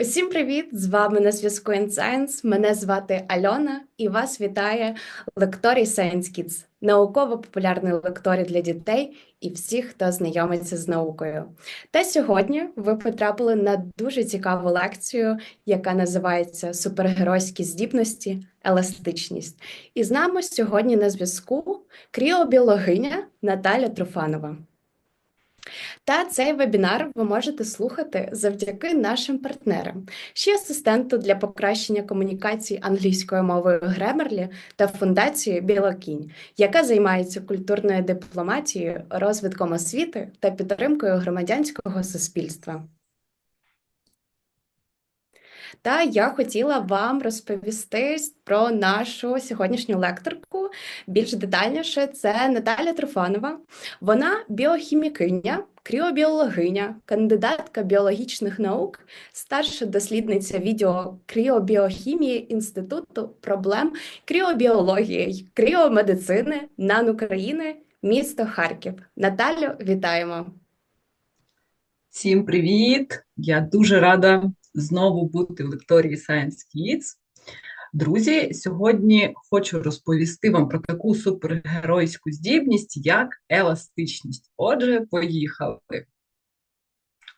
Усім привіт! З вами на зв'язку Science. Мене звати Альона і вас вітає лекторій Kids, науково-популярний лекторій для дітей і всіх, хто знайомиться з наукою. Та сьогодні ви потрапили на дуже цікаву лекцію, яка називається Супергеройські здібності, еластичність. І з нами сьогодні на зв'язку кріобіологиня Наталя Труфанова. Та цей вебінар ви можете слухати завдяки нашим партнерам, ще асистенту для покращення комунікації англійською мовою Grammarly та фундації Білокінь, яка займається культурною дипломатією, розвитком освіти та підтримкою громадянського суспільства. Та я хотіла вам розповісти про нашу сьогоднішню лекторку більш детальніше. Це Наталя Трофанова. Вона біохімікиня, кріобіологиня, кандидатка біологічних наук, старша дослідниця відео кріобіохімії Інституту проблем кріобіології, кріомедицини НАН України, місто Харків. Наталю, вітаємо! Всім привіт! Я дуже рада знову бути в лекторії Science Kids. Друзі, сьогодні хочу розповісти вам про таку супергеройську здібність, як еластичність. Отже, поїхали.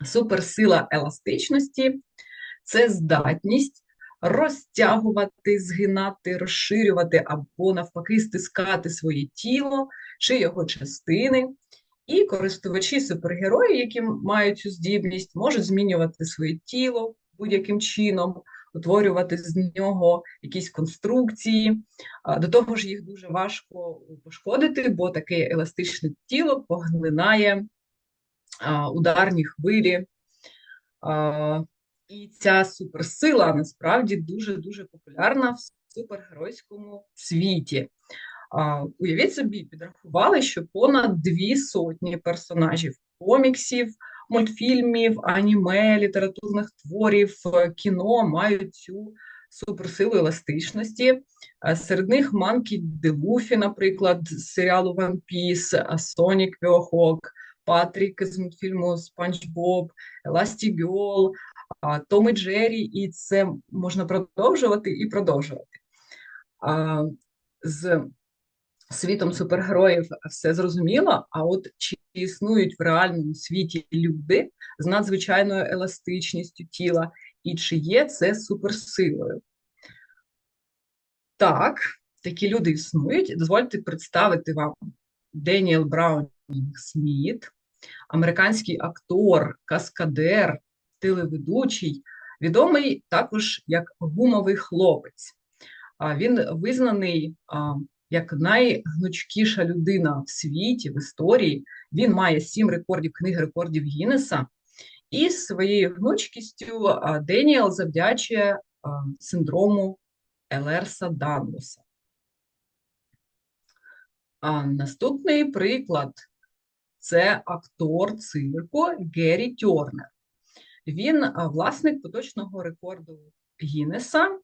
Суперсила еластичності це здатність розтягувати, згинати, розширювати або, навпаки, стискати своє тіло чи його частини. І користувачі супергерої, які мають цю здібність, можуть змінювати своє тіло будь-яким чином, утворювати з нього якісь конструкції. До того ж, їх дуже важко пошкодити, бо таке еластичне тіло поглинає ударні хвилі. І ця суперсила насправді дуже-дуже популярна в супергеройському світі. Уявіть собі, підрахували, що понад дві сотні персонажів коміксів, мультфільмів, аніме, літературних творів, кіно мають цю суперсилу еластичності. Серед них Манкі Делуфі, наприклад, з серіалу One Piece, Сонік Віохок, Патрік з мультфільму Спанч Боб, Еласті Гьол, Том і Джері, і це можна продовжувати і продовжувати. З світом супергероїв все зрозуміло. А от чи існують в реальному світі люди з надзвичайною еластичністю тіла, і чи є це суперсилою? Так, такі люди існують. Дозвольте представити вам Деніел Браунінг Сміт, американський актор, каскадер, телеведучий, відомий також як гумовий хлопець. Він визнаний як найгнучкіша людина в світі, в історії. Він має сім рекордів книги рекордів Гіннеса. І своєю гнучкістю Деніел завдячує синдрому Елерса Данлоса. А Наступний приклад це актор цирку Геррі Тьорнер. Він власник поточного рекорду Гіннеса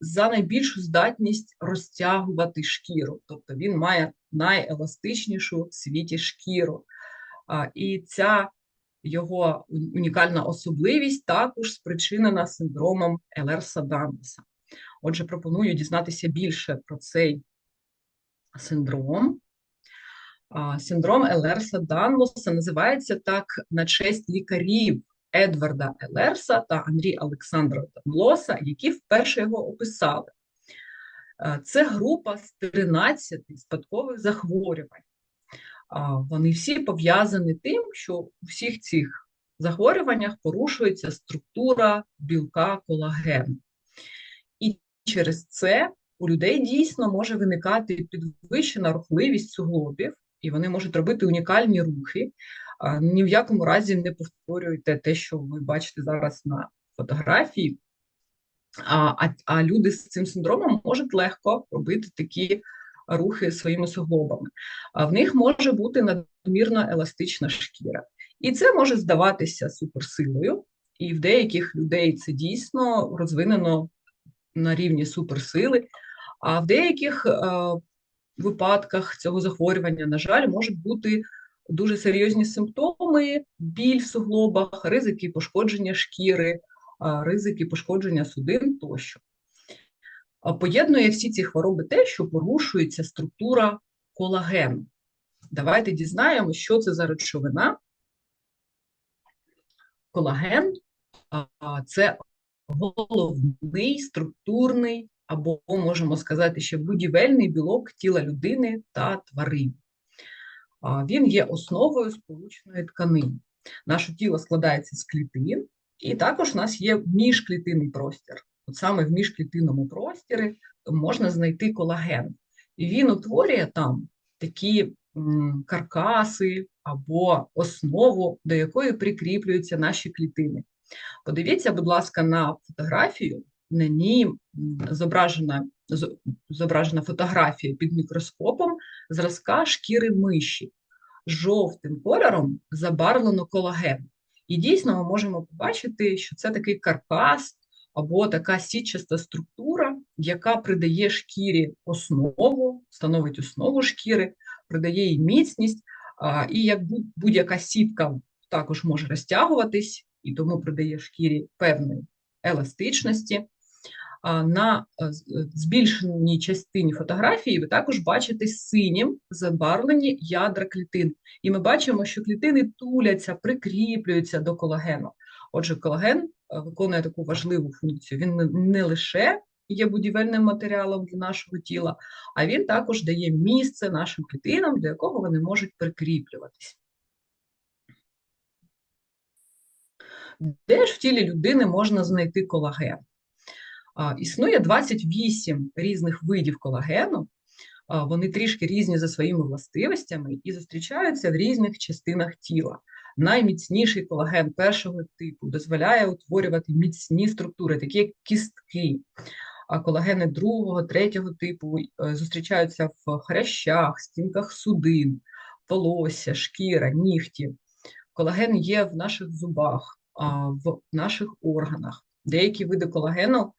за найбільшу здатність розтягувати шкіру, тобто він має найеластичнішу в світі шкіру. І ця його унікальна особливість також спричинена синдромом Елерса Данлеса. Отже, пропоную дізнатися більше про цей синдром. Синдром Елерса Данлоса називається так на честь лікарів, Едварда Елерса та Андрій Олександра Данлоса, які вперше його описали. Е, це група з 13 спадкових захворювань. Вони всі пов'язані тим, що у всіх цих захворюваннях порушується структура білка колагену. І через це у людей дійсно може виникати підвищена рухливість суглобів, і вони можуть робити унікальні рухи, ні в якому разі не повторюйте те, що ви бачите зараз на фотографії. А, а люди з цим синдромом можуть легко робити такі рухи своїми суглобами. А в них може бути надмірно еластична шкіра. І це може здаватися суперсилою, і в деяких людей це дійсно розвинено на рівні суперсили, а в деяких е, випадках цього захворювання, на жаль, можуть бути дуже серйозні симптоми, біль в суглобах, ризики пошкодження шкіри, ризики пошкодження судин тощо. Поєднує всі ці хвороби те, що порушується структура колагену. Давайте дізнаємося, що це за речовина. Колаген це головний структурний, або можемо сказати, ще будівельний білок тіла людини та тварин. Він є основою сполучної тканини. Наше тіло складається з клітин, і також у нас є міжклітинний простір. От саме в міжклітинному простірі можна знайти колаген. І він утворює там такі каркаси або основу, до якої прикріплюються наші клітини. Подивіться, будь ласка, на фотографію. На ній зображена зображена фотографія під мікроскопом зразка шкіри миші. Жовтим кольором забарвлено колаген. І дійсно ми можемо побачити, що це такий каркас або така сітчаста структура, яка придає шкірі основу, становить основу шкіри, придає їй міцність, і як будь-яка сітка також може розтягуватись, і тому придає шкірі певної еластичності. На е, е, збільшеній частині фотографії ви також бачите синім забарвлені ядра клітин. І ми бачимо, що клітини туляться, прикріплюються до колагену. Отже, колаген е, виконує таку важливу функцію. Він не лише є будівельним матеріалом для нашого тіла, а він також дає місце нашим клітинам, до якого вони можуть прикріплюватись. Де ж в тілі людини можна знайти колаген? Існує 28 різних видів колагену, вони трішки різні за своїми властивостями і зустрічаються в різних частинах тіла. Найміцніший колаген першого типу дозволяє утворювати міцні структури, такі як кістки. А колагени другого, третього типу е, зустрічаються в хрящах, стінках судин, волосся, шкіра, нігті. Колаген є в наших зубах, в наших органах. Деякі види колагену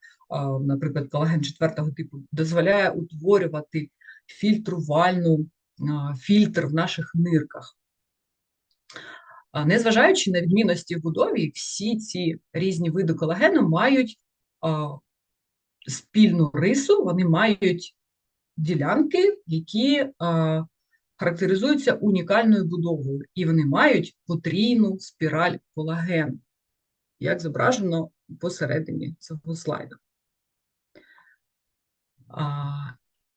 наприклад, колаген четвертого типу, дозволяє утворювати фільтрувальну фільтр в наших нирках. Незважаючи на відмінності в будові, всі ці різні види колагену мають спільну рису, вони мають ділянки, які характеризуються унікальною будовою, і вони мають потрійну спіраль колагену, як зображено посередині цього слайду.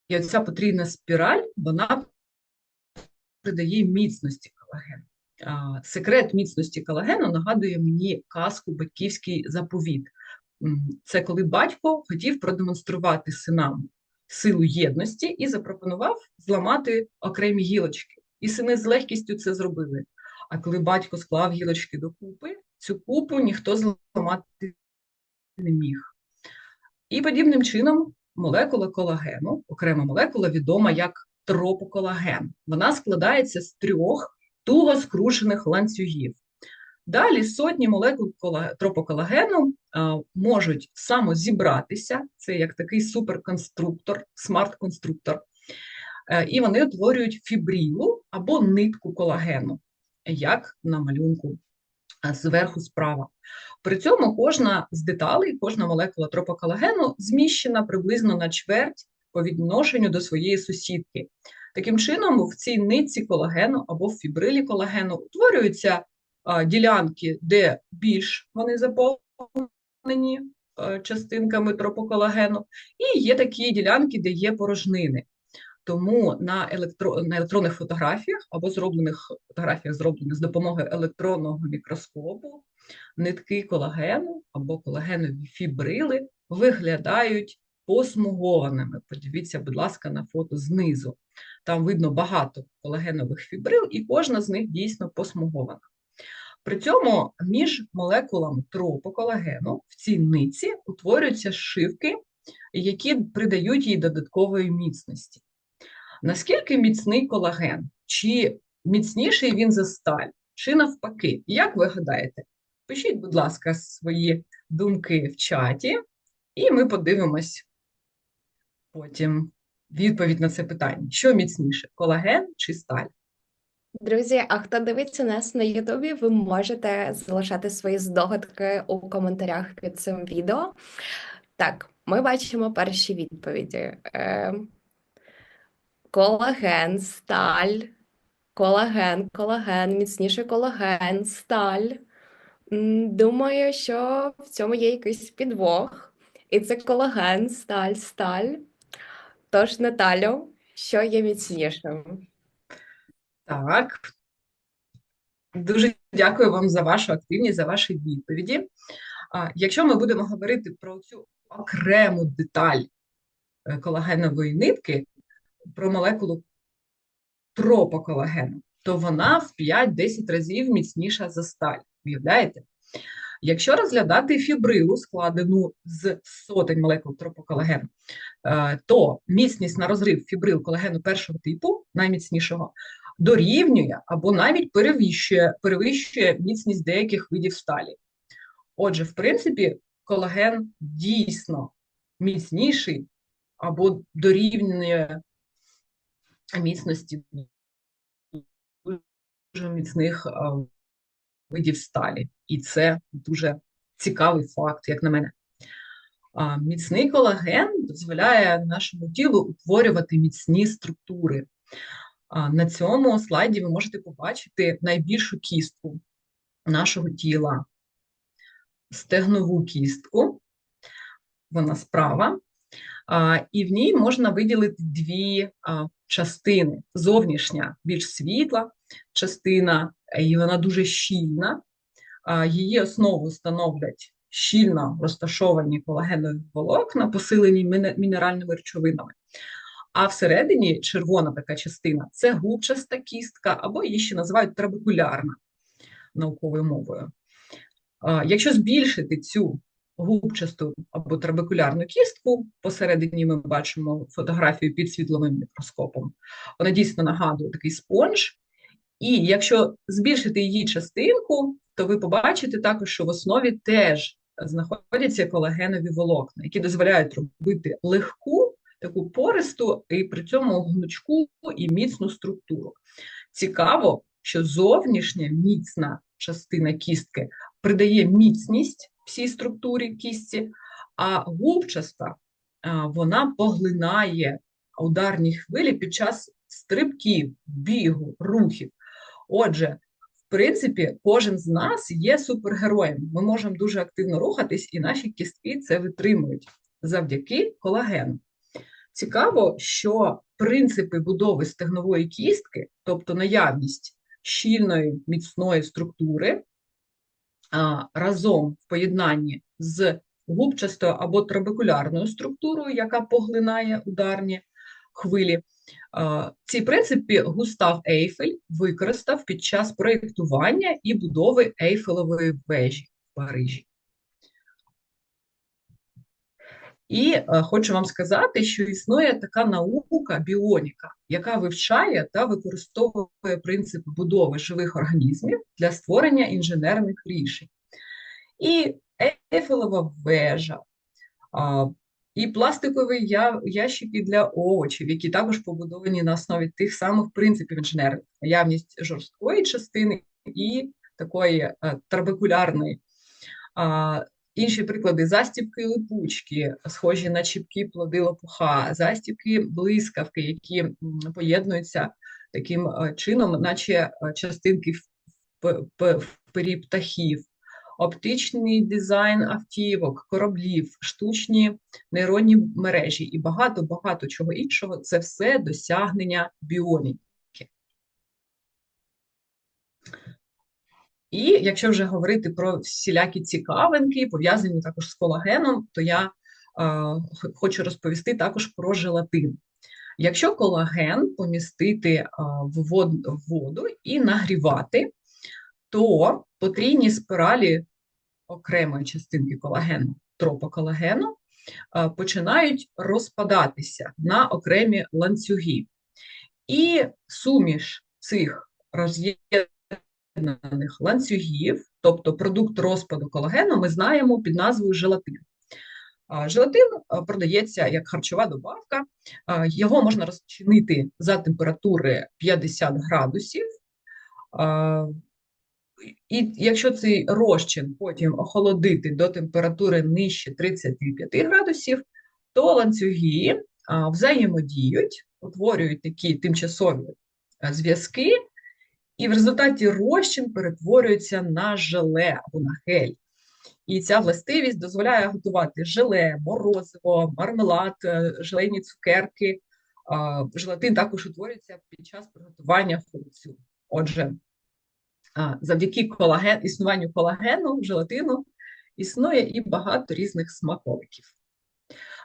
І оця потрійна спіраль, вона придає міцності колагену. Секрет міцності колагену нагадує мені казку батьківський заповіт. Це коли батько хотів продемонструвати синам силу єдності і запропонував зламати окремі гілочки. І сини з легкістю це зробили. А коли батько склав гілочки докупи, цю купу ніхто зламати не міг. І подібним чином молекула колагену, окрема молекула відома як тропоколаген. Вона складається з трьох туго скручених ланцюгів. Далі сотні молекул тропоколагену а, можуть самозібратися, це як такий суперконструктор, смарт-конструктор, е, і вони утворюють фібрілу або нитку колагену, як на малюнку зверху справа. При цьому кожна з деталей, кожна молекула тропоколагену зміщена приблизно на чверть по відношенню до своєї сусідки. Таким чином, в цій нитці колагену або в фібрилі колагену утворюються ділянки, де більш вони заповнені частинками тропоколагену, і є такі ділянки, де є порожнини. Тому на електро... на електронних фотографіях або зроблених фотографіях, зроблених з допомогою електронного мікроскопу, нитки колагену або колагенові фібрили виглядають посмугованими. Подивіться, будь ласка, на фото знизу. Там видно багато колагенових фібрил, і кожна з них дійсно посмугована. При цьому між молекулами тропоколагену в цій ниці утворюються шивки, які придають їй додаткової міцності. Наскільки міцний колаген? Чи міцніший він за сталь, чи навпаки? Як ви гадаєте? Пишіть, будь ласка, свої думки в чаті, і ми подивимось потім відповідь на це питання: що міцніше колаген чи сталь? Друзі, а хто дивиться нас на Ютубі, ви можете залишати свої здогадки у коментарях під цим відео. Так, ми бачимо перші відповіді. Колаген, сталь, колаген, колаген, міцніший колаген, сталь. Думаю, що в цьому є якийсь підвох. І це колаген, сталь, сталь. Тож, Наталю, що є міцнішим? Так. Дуже дякую вам за вашу активність, за ваші відповіді. Якщо ми будемо говорити про цю окрему деталь е, колагенової нитки, про молекулу тропоколагену, то вона в 5-10 разів міцніша за сталь. Уявляєте? Якщо розглядати фібрилу, складену з сотень молекул тропоколагену, е, то міцність на розрив фібрил колагену першого типу, найміцнішого, дорівнює або навіть перевищує, перевищує міцність деяких видів сталі. Отже, в принципі, колаген дійсно міцніший або дорівнює міцності дуже міцних видів сталі. І це дуже цікавий факт, як на мене. Міцний колаген дозволяє нашому тілу утворювати міцні структури. На цьому слайді ви можете побачити найбільшу кістку нашого тіла, стегнову кістку, вона справа, і в ній можна виділити дві частини. Зовнішня, більш світла частина, і вона дуже щільна. Її основу становлять щільно розташовані колагенові волокна, посилені мінеральними речовинами. А всередині червона така частина це губчаста кістка, або її ще називають трабекулярна науковою мовою. Якщо збільшити цю губчасту або трабекулярну кістку, посередині ми бачимо фотографію під світловим мікроскопом. Вона дійсно нагадує такий спонж. І якщо збільшити її частинку, то ви побачите також, що в основі теж знаходяться колагенові волокна, які дозволяють робити легку, таку пористу і при цьому гнучку і міцну структуру. Цікаво, що зовнішня міцна частина кістки придає міцність всій структурі кістці, а губчаста вона поглинає ударні хвилі під час стрибків, бігу, рухів. Отже, в принципі, кожен з нас є супергероєм. Ми можемо дуже активно рухатись, і наші кістки це витримують завдяки колагену. Цікаво, що принципи будови стегнової кістки, тобто наявність щільної міцної структури, разом в поєднанні з губчастою або трабекулярною структурою, яка поглинає ударні хвилі. Ці принципи Густав Ейфель використав під час проєктування і будови Ейфелевої вежі в Парижі. І е, хочу вам сказати, що існує така наука біоніка, яка вивчає та використовує принцип будови живих організмів для створення інженерних рішень. І Ейфелева вежа, і пластикові ящики для овочів, які також побудовані на основі тих самих принципів інженерних, наявність жорсткої частини і такої е, трабекулярної. А, Інші приклади. Застібки липучки, схожі на чіпкі плоди лопуха, застібки блискавки, які поєднуються таким е, чином, наче е, частинки в пері птахів, оптичний дизайн автівок, кораблів, штучні нейронні мережі і багато-багато чого іншого. Це все досягнення біоніки. І якщо вже говорити про всілякі цікавинки, пов'язані також з колагеном, то я е, хочу розповісти також про желатин. Якщо колаген помістити е, в вод- в воду і нагрівати, то потрійні спіралі окремої частинки колагену, тропоколагену, е, починають розпадатися на окремі ланцюги. І суміш цих роз'єднаних ланцюгів, тобто продукт розпаду колагену, ми знаємо під назвою желатин. Желатин продається як харчова добавка. Його можна розчинити за температури 50 градусів І якщо цей розчин потім охолодити до температури нижче 35 градусів, то ланцюги взаємодіють, утворюють такі тимчасові зв'язки, і в результаті розчин перетворюється на желе або на гель. І ця властивість дозволяє готувати желе, морозиво, мармелад, е, желейні цукерки. Желатин також утворюється під час приготування холодцю. Отже, завдяки колаген, існуванню колагену, желатину, існує і багато різних смаковиків.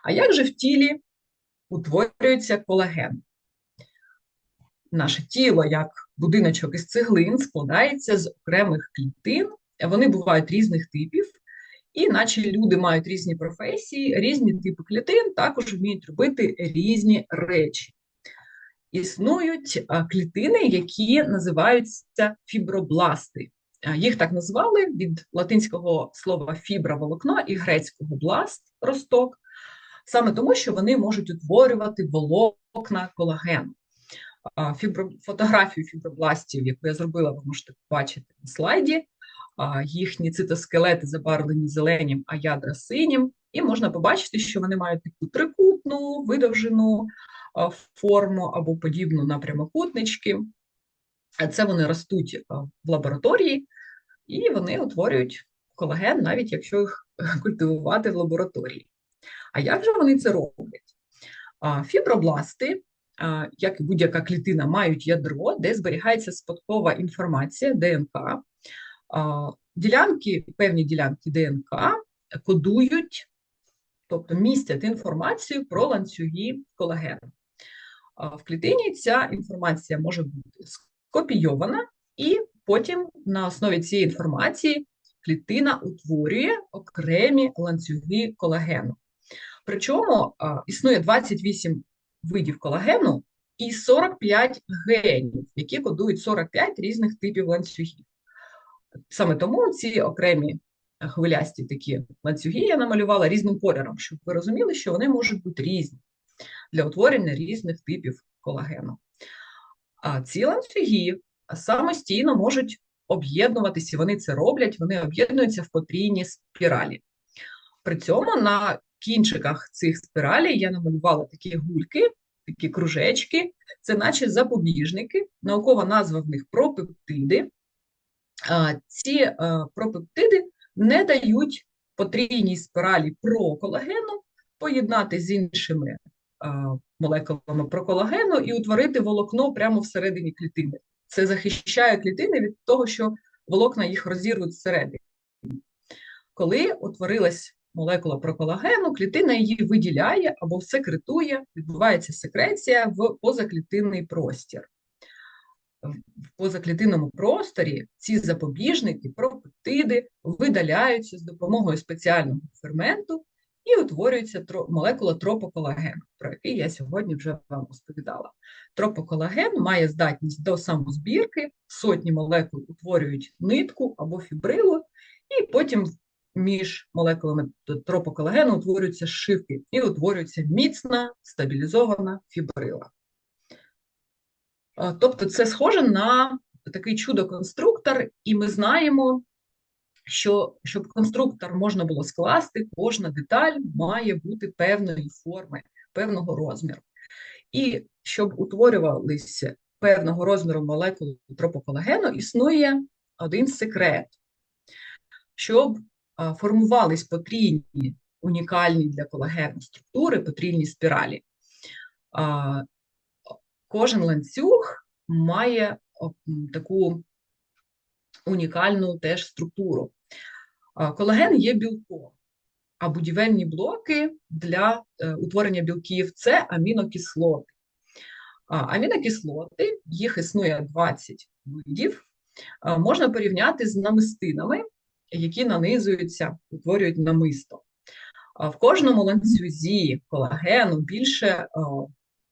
А як же в тілі утворюється колаген? Наше тіло, як будиночок із цеглин, складається з окремих клітин. Вони бувають різних типів, і наче люди мають різні професії, різні типи клітин також вміють робити різні речі. Існують клітини, які називаються фібробласти. Їх так назвали від латинського слова фібра волокно і грецького бласт росток, саме тому, що вони можуть утворювати волокна колагену. Фотографію фібробластів, яку я зробила, ви можете побачити на слайді. Їхні цитоскелети забарвлені зеленім, а ядра синім. І можна побачити, що вони мають таку трикутну, видовжену форму або подібну на прямокутнички. Це вони ростуть в лабораторії, і вони утворюють колаген, навіть якщо їх культивувати в лабораторії. А як же вони це роблять? Фібробласти, як і будь-яка клітина, мають ядро, де зберігається спадкова інформація ДНК. Ділянки, певні ділянки ДНК кодують, тобто містять інформацію про ланцюги колагену. В клітині ця інформація може бути скопійована, і потім на основі цієї інформації клітина утворює окремі ланцюги колагену. Причому існує 28 видів колагену і 45 генів, які кодують 45 різних типів ланцюгів. Саме тому ці окремі хвилясті такі ланцюги я намалювала різним кольором, щоб ви розуміли, що вони можуть бути різні для утворення різних типів колагену. А ці ланцюги самостійно можуть об'єднуватися, вони це роблять, вони об'єднуються в потрійні спіралі. При цьому на кінчиках цих спіралей я намалювала такі гульки, такі кружечки, це наче запобіжники, наукова назва в них пропептиди. Ці пропептиди не дають потрійній спіралі проколагену поєднати з іншими молекулами проколагену і утворити волокно прямо всередині клітини. Це захищає клітини від того, що волокна їх розірвуть всередині. Коли утворилась молекула проколагену, клітина її виділяє або секретує, відбувається секреція в позаклітинний простір. В позаклітинному просторі ці запобіжники, пропептиди видаляються з допомогою спеціального ферменту і утворюється молекула тропоколагену, про який я сьогодні вже вам розповідала. Тропоколаген має здатність до самозбірки, сотні молекул утворюють нитку або фібрилу, і потім між молекулами тропоколагену утворюються шивки і утворюється міцна стабілізована фібрила. Тобто це схоже на такий чудо-конструктор, і ми знаємо, що щоб конструктор можна було скласти, кожна деталь має бути певної форми, певного розміру. І щоб утворювалися певного розміру молекули тропоколагену, існує один секрет. Щоб формувались потрійні унікальні для колагену структури, потрійні спіралі. Кожен ланцюг має таку унікальну теж структуру. Колаген є білком, а будівельні блоки для е, утворення білків це амінокислоти. Амінокислоти, їх існує 20 видів, можна порівняти з намистинами, які нанизуються, утворюють намисто. В кожному ланцюзі колагену більше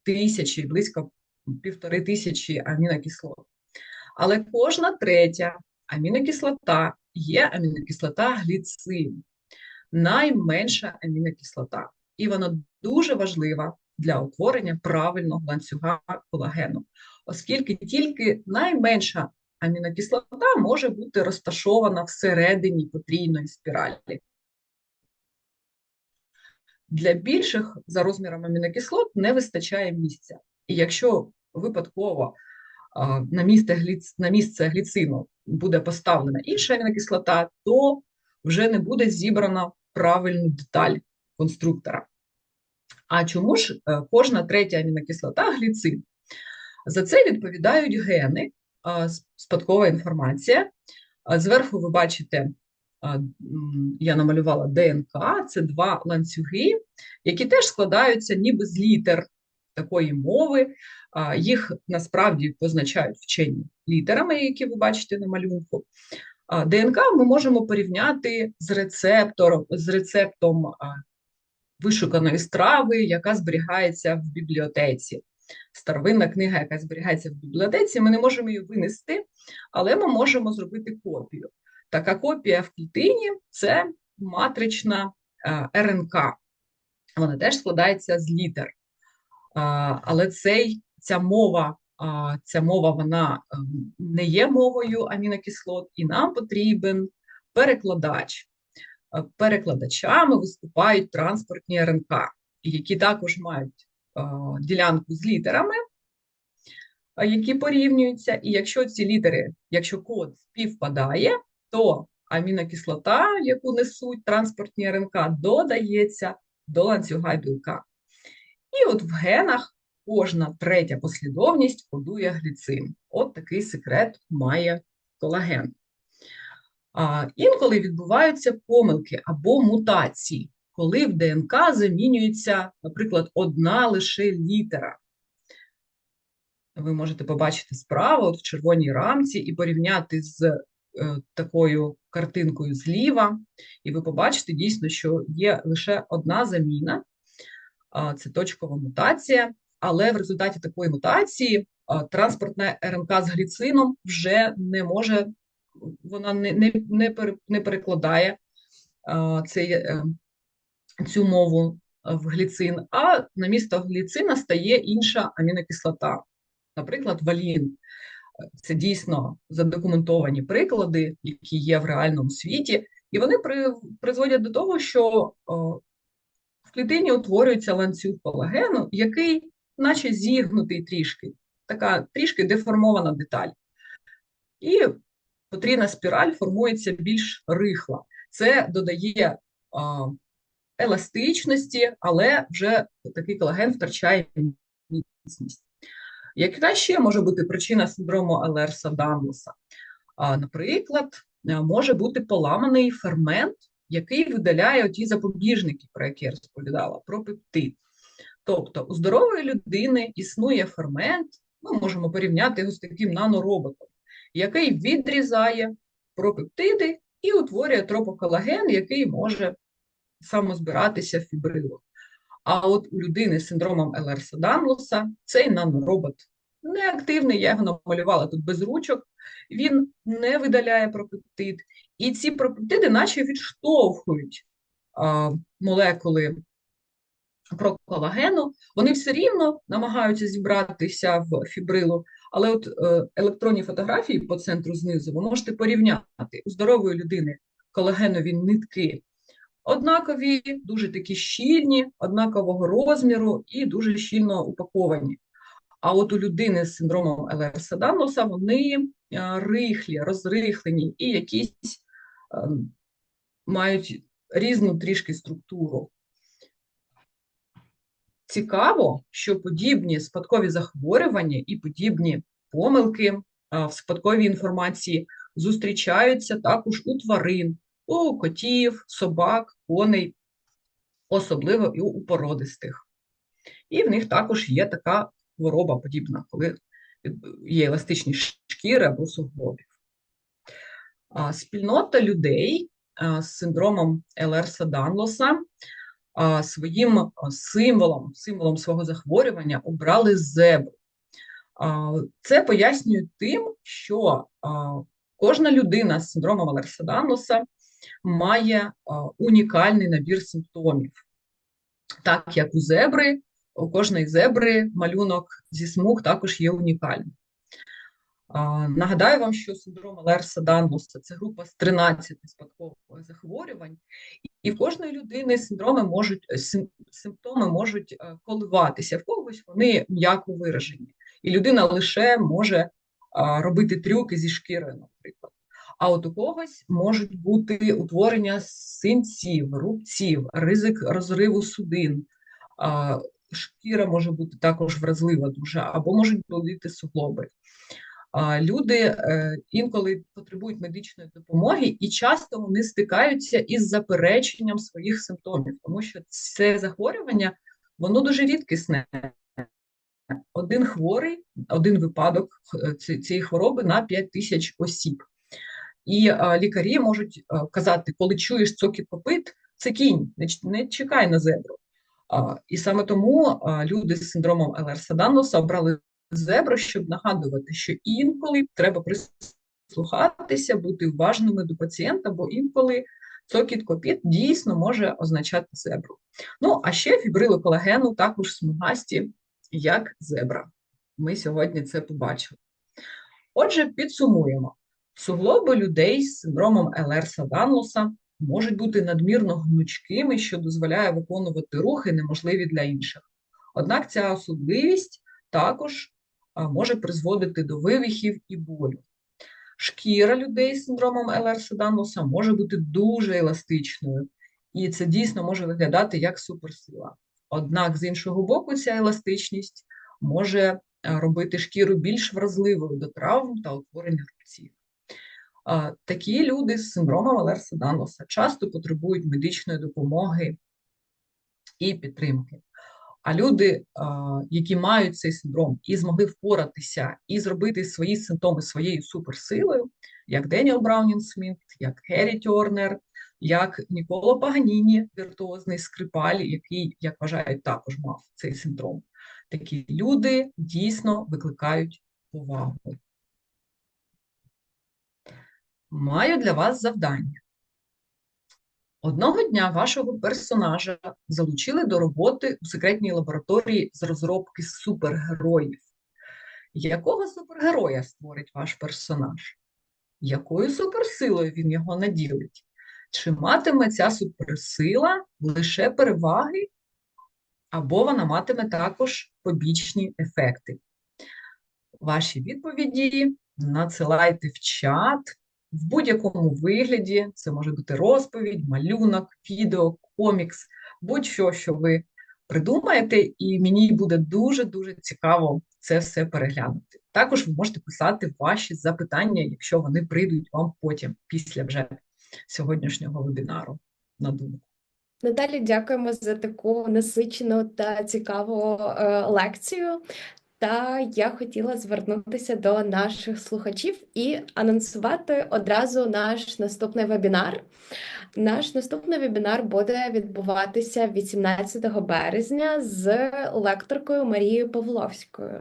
тисячі, близько півтори тисячі амінокислот. Але кожна третя амінокислота є амінокислота гліцин, найменша амінокислота. І вона дуже важлива для утворення правильного ланцюга колагену, оскільки тільки найменша амінокислота може бути розташована всередині потрійної спіралі. Для більших за розміром амінокислот не вистачає місця. І якщо випадково на місце на місце гліцину буде поставлена інша амінокислота, то вже не буде зібрана правильну деталь конструктора. А чому ж е, кожна третя амінокислота гліцин? За це відповідають гени, спадкова інформація. Зверху ви бачите, я намалювала ДНК, це два ланцюги, які теж складаються ніби з літер такої мови. Їх насправді позначають вчені літерами, які ви бачите на малюнку. ДНК ми можемо порівняти з рецептором, з рецептом вишуканої страви, яка зберігається в бібліотеці. Старовинна книга, яка зберігається в бібліотеці, ми не можемо її винести, але ми можемо зробити копію. Така копія в клітині це матрична РНК. Вона теж складається з літер. Але цей, ця мова ця мова вона ем, не є мовою амінокислот, і нам потрібен перекладач. Е, перекладачами виступають транспортні РНК, які також мають е, ділянку з літерами, е, які порівнюються. І якщо ці літери, якщо код співпадає, то амінокислота, яку несуть транспортні РНК, додається до ланцюга білка. І от в генах кожна третя послідовність кодує гліцин. От такий секрет має колаген. Інколи відбуваються помилки або мутації, коли в ДНК замінюється, наприклад, одна лише літера. Ви можете побачити справа от в червоній рамці і порівняти з е, такою картинкою зліва, і ви побачите дійсно, що є лише одна заміна, це точкова мутація, але в результаті такої мутації транспортна РНК з гліцином вже не може, вона не не, не, перекладає цей, е, цю мову в гліцин, а на місто гліцина стає інша амінокислота, наприклад, валін. Це дійсно задокументовані приклади, які є в реальному світі, і вони при, призводять до того, що о, в клітині утворюється ланцюг колагену, який наче зігнутий трішки, така трішки деформована деталь. І потрійна спіраль формується більш рихла. Це додає а, еластичності, але вже такий колаген втрачає міцність. Яка ще може бути причина синдрому Алерса Данлоса? Наприклад, може бути поламаний фермент, який видаляє ті запобіжники, про які я розповідала, про пептид. Тобто у здорової людини існує фермент, ми можемо порівняти його з таким нанороботом, який відрізає пропептиди і утворює тропоколаген, який може самозбиратися в фібрилу. А от у людини з синдромом Елерса Данлоса цей наноробот неактивний, я його намалювала тут без ручок, він не видаляє пропептид, і ці пропептиди наче відштовхують а, молекули проколагену, вони все рівно намагаються зібратися в фібрилу, але от е, електронні фотографії по центру знизу ви можете порівняти у здорової людини колагенові нитки. Однакові, дуже такі щільні, однакового розміру і дуже щільно упаковані. А от у людини з синдромом Елерса Данлоса вони е, рихлі, розрихлені і якісь ем, мають різну трішки структуру. Цікаво, що подібні спадкові захворювання і подібні помилки в спадковій інформації зустрічаються також у тварин, у котів, собак, коней, особливо і у породистих. І в них також є така хвороба подібна, коли є еластичні шкіри або суглобів. Спільнота людей з синдромом Елерса Данлоса своїм символом, символом свого захворювання обрали зебру. Це пояснює тим, що кожна людина з синдромом Алерседаноса має унікальний набір симптомів. Так як у зебри, у кожної зебри малюнок зі смуг також є унікальним. Нагадаю вам, що синдром Лерса-Данлоса – це група з 13 спадкових захворювань, і в кожної людини синдроми можуть сим- симптоми можуть е, коливатися. В когось вони м'яко виражені, і людина лише може робити трюки зі шкіри, наприклад. А от у когось можуть бути утворення синців, рубців, ризик розриву судин. Шкіра може бути також вразлива дуже, або можуть боліти суглоби. Люди е, інколи потребують медичної допомоги, і часто вони стикаються із запереченням своїх симптомів, тому що це захворювання воно дуже рідкісне. Один хворий, один випадок е, цієї хвороби на 5 тисяч осіб. І лікарі можуть казати, коли чуєш цокіт копит, це кінь, не, чекай на зебру. І саме тому люди з синдромом Елерса-Данлоса обрали зебру, щоб нагадувати, що інколи треба прислухатися, бути уважними до пацієнта, бо інколи цокіт копіт дійсно може означати зебру. Ну, а ще фібрили колагену також смугасті, як зебра. Ми сьогодні це побачили. Отже, підсумуємо. Суглоби людей з синдромом Елерса-Данлоса можуть бути надмірно гнучкими, що дозволяє виконувати рухи, неможливі для інших. Однак ця особливість також може призводити до вивихів і болю. Шкіра людей з синдромом Елерса-Данлоса може бути дуже еластичною, і це дійсно може виглядати як суперсила. Однак, з іншого боку, ця еластичність може робити шкіру більш вразливою до травм та утворення рубців. Такі люди з синдромом Елерса-Данлоса часто потребують медичної допомоги і підтримки. А люди, які мають цей синдром і змогли впоратися і зробити свої симптоми своєю суперсилою, як Деніел Браунін Сміт, як Геррі Тьорнер, як Ніколо Паганіні, віртуозний скрипаль, який, як вважають, також мав цей синдром. Такі люди дійсно викликають повагу. Маю для вас завдання. Одного дня вашого персонажа залучили до роботи у секретній лабораторії з розробки супергероїв. Якого супергероя створить ваш персонаж? Якою суперсилою він його наділить? Чи матиме ця суперсила лише переваги, або вона матиме також побічні ефекти? Ваші відповіді надсилайте в чат в будь-якому вигляді. Це може бути розповідь, малюнок, відео, комікс, будь-що, що ви придумаєте, і мені буде дуже-дуже цікаво це все переглянути. Також ви можете писати ваші запитання, якщо вони прийдуть вам потім, після вже сьогоднішнього вебінару на думку. Наталі, дякуємо за таку насичену та цікаву е, лекцію. Та я хотіла звернутися до наших слухачів і анонсувати одразу наш наступний вебінар. Наш наступний вебінар буде відбуватися 18 березня з лекторкою Марією Павловською.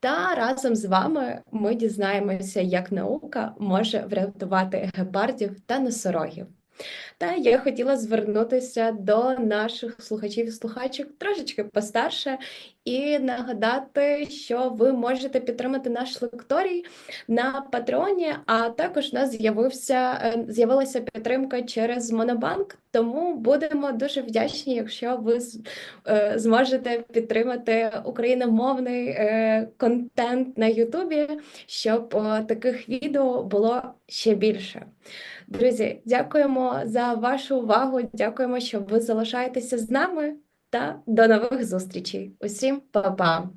Та разом з вами ми дізнаємося, як наука може врятувати гепардів та носорогів. Та я хотіла звернутися до наших слухачів і слухачок трошечки постарше і нагадати, що ви можете підтримати наш лекторій на Патреоні, а також у нас з'явився е, з'явилася підтримка через Монобанк. Тому будемо дуже вдячні, якщо ви е, зможете підтримати україномовний е, контент на Ютубі, щоб таких відео було ще більше. Друзі, дякуємо за вашу увагу. Дякуємо, що ви залишаєтеся з нами. Та до нових зустрічей. Усім па-па!